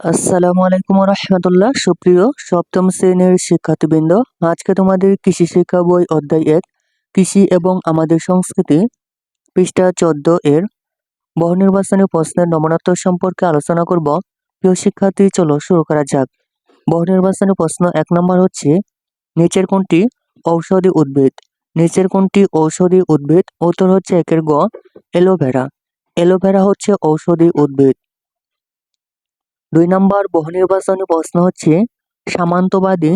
আসসালামু আলাইকুম রহমতুল্লাহ। সুপ্রিয় সপ্তম শ্রেণির শিক্ষার্থীবৃন্দ, আজকে তোমাদের কৃষি শিক্ষা বই অধ্যায় এক, কৃষি এবং আমাদের সংস্কৃতি, পৃষ্ঠা চোদ্দ এর বহু নির্বাচনী প্রশ্নের নমনাত্মক সম্পর্কে আলোচনা করব। প্রিয় শিক্ষার্থী, চলো শুরু করা যাক। বহু নির্বাচনী প্রশ্ন এক নম্বর হচ্ছে, নিচের কোনটি ঔষধি উদ্ভিদ? নিচের কোনটি ঔষধি উদ্ভিদ? উত্তর হচ্ছে একের গ, এলোভেরা। এলোভেরা হচ্ছে ঔষধি উদ্ভিদ। দুই নম্বর বহুনির্বাচনী প্রশ্ন হচ্ছে, সামান্তবাদী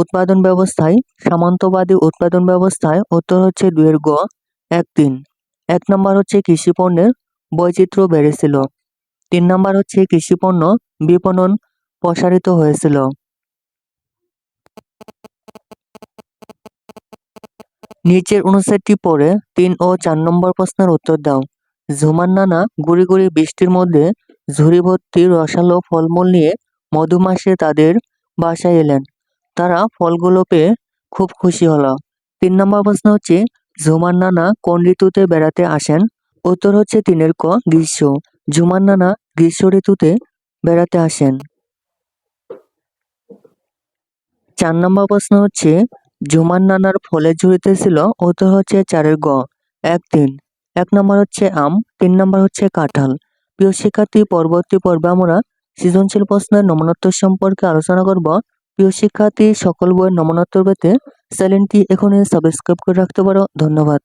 উৎপাদন ব্যবস্থায়, সামান্তবাদী উৎপাদন ব্যবস্থায় উত্তর হচ্ছে দুয়ের গ এক তিন এক নম্বর হচ্ছে কৃষি পণ্যের বৈচিত্র্য বেড়েছিল। তিন নম্বর হচ্ছে কৃষি পণ্য বিপণন প্রসারিত হয়েছিল। নিচের অনুচ্ছেদটি পড়ে তিন ও চার নম্বর প্রশ্নের উত্তর দাও। ঝুমার নানা গুড়ি গুড়ি বৃষ্টির মধ্যে ঝুড়ি ভর্তি রসালো ফলমূল নিয়ে মধুমাসে তাদের বাসায় এলেন। তারা ফলগুলো পেয়ে খুব খুশি হলো। তিন নম্বর প্রশ্ন হচ্ছে, ঝুমার নানা কোন ঋতুতে বেড়াতে আসেন? উত্তর হচ্ছে তিনের ক, গ্রীষ্ম। ঝুমার নানা গ্রীষ্ম ঋতুতে বেড়াতে আসেন। চার নম্বর প্রশ্ন হচ্ছে, ঝুমার নানার ফলের ঝুড়িতে ছিল, উত্তর হচ্ছে চারের গ এক তিন এক নম্বর হচ্ছে আম, তিন নম্বর হচ্ছে কাঁঠাল। প্রিয় শিক্ষার্থী, পরবর্তী পর্বে আমরা সৃজনশীল প্রশ্নের নমনোত্তর সম্পর্কে আলোচনা করব। প্রিয় শিক্ষার্থী, সকল বইয়ের নমনোত্তর পেতে চ্যানেলটি এখনই সাবস্ক্রাইব করে রাখতে পারো। ধন্যবাদ।